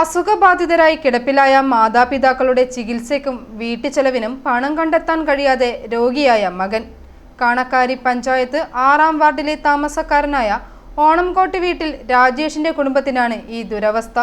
അസുഖബാധിതരായി കിടപ്പിലായ മാതാപിതാക്കളുടെ ചികിത്സയ്ക്കും വീട്ടുചെലവിനും പണം കണ്ടെത്താൻ കഴിയാതെ രോഗിയായ മകൻ. കാണക്കാരി പഞ്ചായത്ത് ആറാം വാർഡിലെ താമസക്കാരനായ ഓണംകോട്ട് വീട്ടിൽ രാജേഷിന്റെ കുടുംബത്തിനാണ് ഈ ദുരവസ്ഥ.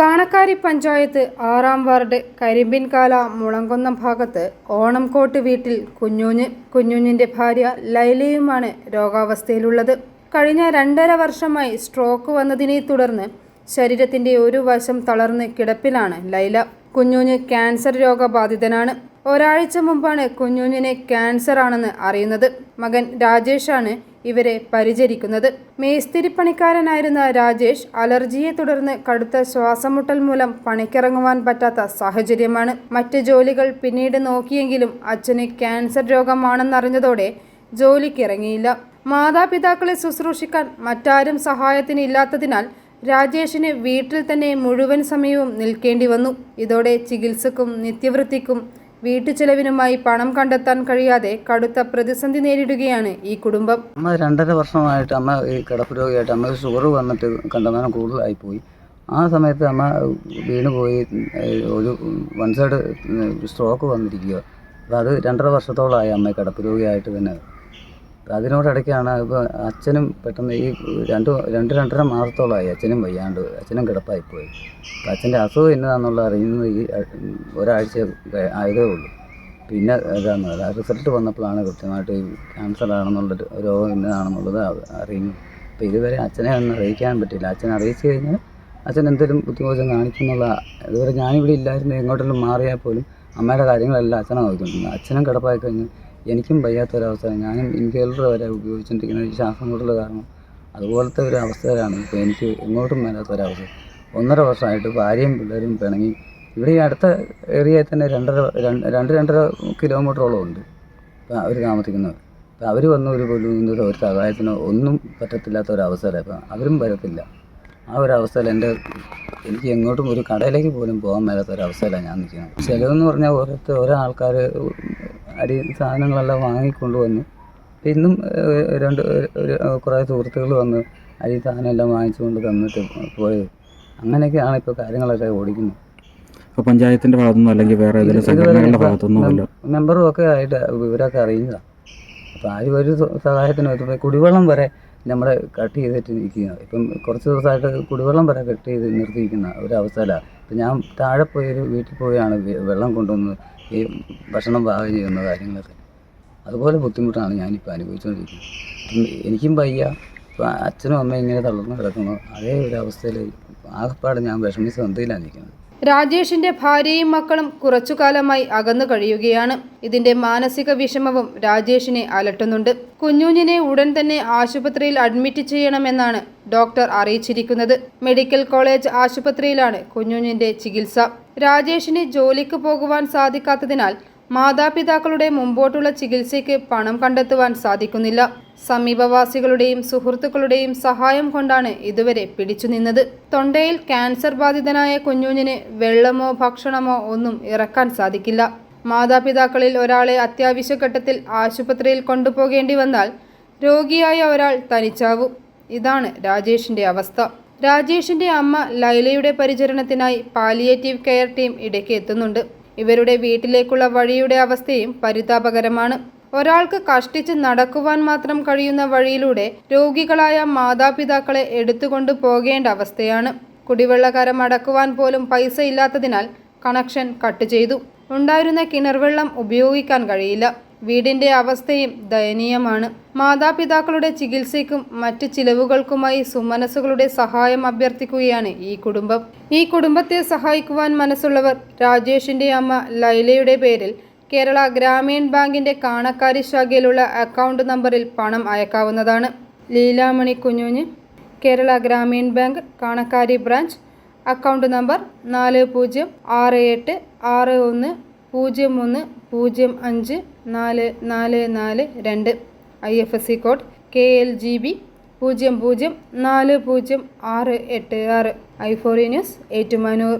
കാണക്കാരി പഞ്ചായത്ത് ആറാം വാർഡ് കരിമ്പിൻകാല മുളങ്കുന്നം ഭാഗത്ത് ഓണംകോട്ട് വീട്ടിൽ കുഞ്ഞുഞ്ഞ് കുഞ്ഞുഞ്ഞിന്റെ ഭാര്യ ലൈലയുമാണ് രോഗാവസ്ഥയിലുള്ളത്. കഴിഞ്ഞ രണ്ടര വർഷമായി സ്ട്രോക്ക് വന്നതിനെ തുടർന്ന് ശരീരത്തിന്റെ ഒരു വശം തളർന്ന് കിടപ്പിലാണ് ലൈല. കുഞ്ഞുഞ്ഞ് ക്യാൻസർ രോഗബാധിതനാണ്. ഒരാഴ്ച മുമ്പാണ് കുഞ്ഞുഞ്ഞിനെ ക്യാൻസർ ആണെന്ന് അറിയുന്നത്. മകൻ രാജേഷാണ് ഇവരെ പരിചരിക്കുന്നത്. മേസ്തിരിപ്പണിക്കാരനായിരുന്ന രാജേഷ് അലർജിയെ തുടർന്ന് കടുത്ത ശ്വാസമുട്ടൽ മൂലം പണിക്കിറങ്ങുവാൻ പറ്റാത്ത സാഹചര്യമാണ്. മറ്റ് ജോലികൾ പിന്നീട് നോക്കിയെങ്കിലും അച്ഛന് ക്യാൻസർ രോഗമാണെന്നറിഞ്ഞതോടെ ജോലിക്കിറങ്ങിയില്ല. മാതാപിതാക്കളെ ശുശ്രൂഷിക്കാൻ മറ്റാരും സഹായത്തിന് ഇല്ലാത്തതിനാൽ രാജേഷിന് വീട്ടിൽ തന്നെ മുഴുവൻ സമയവും നിൽക്കേണ്ടി വന്നു. ഇതോടെ ചികിത്സക്കും നിത്യവൃത്തിക്കും വീട്ടുചെലവിനുമായി പണം കണ്ടെത്താൻ കഴിയാതെ കടുത്ത പ്രതിസന്ധി നേരിടുകയാണ് ഈ കുടുംബം. അമ്മ രണ്ടര വർഷമായിട്ട് അമ്മ ഈ കിടപ്പ് രോഗിയായിട്ട് അമ്മ ഷുഗർ വന്നിട്ട് കണ്ടമാനം കൂടുതലായി പോയി ആ സമയത്ത് അമ്മ വീണ് പോയി ഒരു വൺ സൈഡ് സ്ട്രോക്ക് വന്നിരിക്കുക അപ്പോൾ അത് രണ്ടര വർഷത്തോളമായി അമ്മ കിടപ്പ് രോഗിയായിട്ട് തന്നെ അതിനോടിടയ്ക്കാണ് ഇപ്പോൾ അച്ഛനും പെട്ടെന്ന് ഈ രണ്ട് രണ്ട് രണ്ടര മാസത്തോളമായി അച്ഛനും വയ്യാണ്ട് അച്ഛനും കിടപ്പായിപ്പോയി. അപ്പോൾ അച്ഛന്റെ അസുഖം എന്നതാണെന്നുള്ള അറിയുന്നത് ഈ ഒരാഴ്ച ആയതേ ഉള്ളൂ. പിന്നെ ഇതാണ് റിസൾട്ട് വന്നപ്പോഴാണ് കൃത്യമായിട്ട് ഈ ക്യാൻസർ ആണെന്നുള്ള രോഗം ഇന്നതാണെന്നുള്ളത് അറിയുന്നു അപ്പോൾ ഇതുവരെ അച്ഛനെ ഒന്നും അറിയിക്കാൻ പറ്റില്ല അച്ഛനെ അറിയിച്ചു കഴിഞ്ഞാൽ അച്ഛൻ എന്തെങ്കിലും ബുദ്ധിമുട്ടും കാണിക്കുന്നുള്ള ഇതുവരെ ഞാനിവിടെ ഇല്ലായിരുന്നു എങ്ങോട്ടെങ്കിലും മാറിയാൽ പോലും അമ്മയുടെ കാര്യങ്ങളെല്ലാം അച്ഛനെ നോക്കിക്കൊണ്ടിരുന്നത് അച്ഛനും കിടപ്പായി കഴിഞ്ഞ് എനിക്കും വയ്യാത്തൊരവസ്ഥ ഞാനും ഇൻഹേലർ വരെ ഉപയോഗിച്ചുകൊണ്ടിരിക്കുന്ന ഈ ശ്വാസം മുട്ടൽ കാരണം അതുപോലത്തെ ഒരു അവസ്ഥയിലാണ് ഇപ്പോൾ എനിക്ക് എങ്ങോട്ടും മേലാത്തൊരവസ്ഥ ഒന്നര വർഷമായിട്ട് ഭാര്യയും പിള്ളേരും പിണങ്ങി. ഇവിടെ ഈ അടുത്ത ഏരിയയിൽ തന്നെ രണ്ടര രണ്ട് രണ്ട് രണ്ടര കിലോമീറ്ററോളം ഉണ്ട്. അവർ താമസിക്കുന്നത്. അപ്പം അവർ വന്ന് ഒരു പോലും ഒരു സഹായത്തിനോ ഒന്നും പറ്റത്തില്ലാത്ത ഒരു അവസ്ഥയിലാണ് ഇപ്പം. അവരും വരത്തില്ല. ആ ഒരു അവസ്ഥയിൽ എന്റെ എനിക്ക് എങ്ങോട്ടും ഒരു കടയിലേക്ക് പോലും പോകാൻ മേലാത്ത ഒരു അവസ്ഥയിലാണ് ഞാൻ നിൽക്കുന്നത്. ചിലവെന്ന് പറഞ്ഞാൽ ഓരോരുത്തർ ഓരോ ആൾക്കാർ അരി സാധനങ്ങളെല്ലാം വാങ്ങിക്കൊണ്ടുവന്ന്. ഇന്നും രണ്ട് ഒരു കുറേ സുഹൃത്തുക്കൾ വന്ന് അരി സാധനം എല്ലാം വാങ്ങിച്ചുകൊണ്ട് തന്നിട്ട് പോയത്. അങ്ങനെയൊക്കെയാണ് ഇപ്പോൾ കാര്യങ്ങളൊക്കെ ഓടിക്കുന്നത്. ഇപ്പോൾ പഞ്ചായത്തിന്റെ ഭാഗത്തുനിന്നോ അല്ലെങ്കിൽ വേറെ ഏതെങ്കിലും സംഘടനകളുടെ ഭാഗത്തുനിന്നോ മെമ്പറും ഒക്കെ ആയിട്ട് വിവരമൊക്കെ അറിയുന്നതാണ് അപ്പോൾ ആരും ഒരു സഹായത്തിന് ഇപ്പോൾ കുടിവെള്ളം വരെ നമ്മുടെ കട്ട് ചെയ്തിട്ട് നിൽക്കുകയാണ് ഇപ്പം കുറച്ച് ദിവസമായിട്ട് കുടിവെള്ളം വരെ കട്ട് ചെയ്ത് നിർത്തിയിരിക്കുന്ന ഒരു അവസ്ഥയിലാണ് ഇപ്പം ഞാൻ താഴെ പോയി ഒരു വീട്ടിൽ പോയാണ് വെള്ളം കൊണ്ടുവന്ന് ഈ ഭക്ഷണം പാകം ചെയ്യുന്ന കാര്യങ്ങളൊക്കെ. അതുപോലെ ബുദ്ധിമുട്ടാണ് ഞാനിപ്പോൾ അനുഭവിച്ചുകൊണ്ടിരിക്കുന്നത് എനിക്കും വയ്യ. അച്ഛനും അമ്മയും ഇങ്ങനെ തളർന്ന് കിടക്കുന്നു. അതേ ഒരു അവസ്ഥയിൽ ആകെപ്പാട് ഞാൻ വിഷമിച്ച് സന്ധിയിലാണ് നിൽക്കുന്നത്. രാജേഷിന്റെ ഭാര്യയും മക്കളും കുറച്ചുകാലമായി അകന്നു കഴിയുകയാണ്. ഇതിന്റെ മാനസിക വിഷമവും രാജേഷിനെ അലട്ടുന്നുണ്ട്. കുഞ്ഞുഞ്ഞിനെ ഉടൻ തന്നെ ആശുപത്രിയിൽ അഡ്മിറ്റ് ചെയ്യണമെന്നാണ് ഡോക്ടർ അറിയിച്ചിരിക്കുന്നത്. മെഡിക്കൽ കോളേജ് ആശുപത്രിയിലാണ് കുഞ്ഞുഞ്ഞിന്റെ ചികിത്സ. രാജേഷിന് ജോലിക്ക് പോകുവാൻ സാധിക്കാത്തതിനാൽ മാതാപിതാക്കളുടെ മുമ്പോട്ടുള്ള ചികിത്സയ്ക്ക് പണം കണ്ടെത്തുവാൻ സാധിക്കുന്നില്ല. സമീപവാസികളുടെയും സുഹൃത്തുക്കളുടെയും സഹായം കൊണ്ടാണ് ഇതുവരെ പിടിച്ചു നിന്നത്. തൊണ്ടയിൽ ക്യാൻസർ ബാധിതനായ കുഞ്ഞുഞ്ഞിന് വെള്ളമോ ഭക്ഷണമോ ഒന്നും ഇറക്കാൻ സാധിക്കില്ല. മാതാപിതാക്കളിൽ ഒരാളെ അത്യാവശ്യ ഘട്ടത്തിൽ ആശുപത്രിയിൽ കൊണ്ടുപോകേണ്ടി വന്നാൽ രോഗിയായ ഒരാൾ തനിച്ചാവും. ഇതാണ് രാജേഷിന്റെ അവസ്ഥ. രാജേഷിന്റെ അമ്മ ലൈലയുടെ പരിചരണത്തിനായി പാലിയേറ്റീവ് കെയർ ടീം ഇടയ്ക്ക് എത്തുന്നുണ്ട്. ഇവരുടെ വീട്ടിലേക്കുള്ള വഴിയുടെ അവസ്ഥയും പരിതാപകരമാണ്. ഒരാൾക്ക് കഷ്ടിച്ച് നടക്കുവാൻ മാത്രം കഴിയുന്ന വഴിയിലൂടെ രോഗികളായ മാതാപിതാക്കളെ എടുത്തുകൊണ്ട് പോകേണ്ട അവസ്ഥയാണ്. കുടിവെള്ളക്കാരം അടക്കുവാൻ പോലും പൈസ ഇല്ലാത്തതിനാൽ കണക്ഷൻ കട്ട് ചെയ്തു. ഉണ്ടായിരുന്ന കിണർവെള്ളം ഉപയോഗിക്കാൻ കഴിയില്ല. വീടിന്റെ അവസ്ഥയും ദയനീയമാണ്. മാതാപിതാക്കളുടെ ചികിത്സയ്ക്കും മറ്റ് ചിലവുകൾക്കുമായി സുമനസുകളുടെ സഹായം അഭ്യർത്ഥിക്കുകയാണ് ഈ കുടുംബം. ഈ കുടുംബത്തെ സഹായിക്കുവാൻ മനസ്സുള്ളവർ രാജേഷിന്റെ അമ്മ ലൈലയുടെ പേരിൽ കേരള ഗ്രാമീൺ ബാങ്കിന്റെ കാണക്കാരി ശാഖയിലുള്ള അക്കൗണ്ട് നമ്പറിൽ പണം അയക്കാവുന്നതാണ്. Leelamani കുഞ്ഞുഞ്ഞ് Kerala Gramin bank Kanakkari branch account number നാല് പൂജ്യം ആറ് എട്ട് ആറ് ഒന്ന് പൂജ്യം മൂന്ന് പൂജ്യം അഞ്ച് നാല് നാല് നാല് രണ്ട്. I F S C code K L G B പൂജ്യം പൂജ്യം നാല് പൂജ്യം ആറ് എട്ട് ആറ്. ഐ ഫോറി ന്യൂസ് ഏറ്റുമാനൂർ.